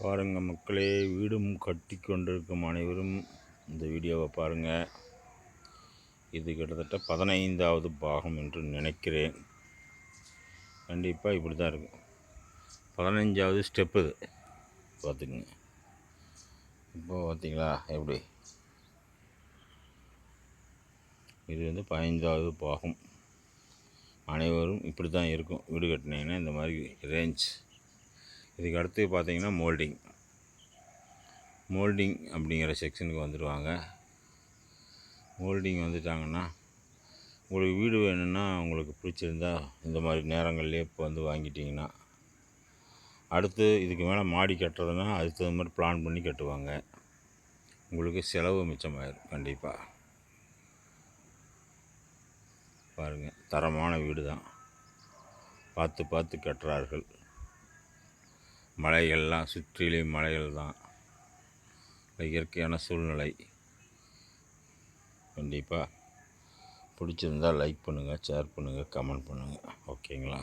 பாருங்கள் மக்களே வீடும் கட்டி கொண்டிருக்கும் அனைவரும் இந்த வீடியோவை பாருங்கள் இது கிட்டத்தட்ட பதினைந்தாவது பாகம் என்று நினைக்கிறேன். கண்டிப்பாக இப்படி தான் இருக்கும். பதினஞ்சாவது ஸ்டெப்பு இது. பார்த்துக்குங்க. இப்போ பார்த்தீங்களா எப்படி? இது வந்து பதினைந்தாவது பாகம். அனைவரும் இப்படி தான் இருக்கும். வீடு கட்டினீங்கன்னா இந்த மாதிரி ரேஞ்ச் இதுக்கு அடுத்து பார்த்திங்கன்னா மோல்டிங். மோல்டிங் அப்படிங்கிற செக்ஷனுக்கு வந்துடுவாங்க மோல்டிங் வந்துட்டாங்கன்னா உங்களுக்கு வீடு வேணும்னா உங்களுக்கு பிடிச்சிருந்தா இந்த மாதிரி நேரங்கள்லேயே இப்போ வந்து வாங்கிட்டிங்கன்னா அடுத்து இதுக்கு மேலே மாடி கட்டுறதுன்னா அதுக்கு தகுந்த மாதிரி பிளான் பண்ணி கட்டுவாங்க. உங்களுக்கு செலவு மிச்சமாயிரும் கண்டிப்பாக பாருங்கள் தரமான வீடு தான் பார்த்து பார்த்து கட்டுறார்கள். மலைகள்லாம் சுற்றிலையும் மலைகள் தான் இயற்கையான சூழ்நிலை. கண்டிப்பாக பிடிச்சிருந்தால் லைக் பண்ணுங்கள் ஷேர் பண்ணுங்கள் கமெண்ட் பண்ணுங்கள் ஓகேங்களா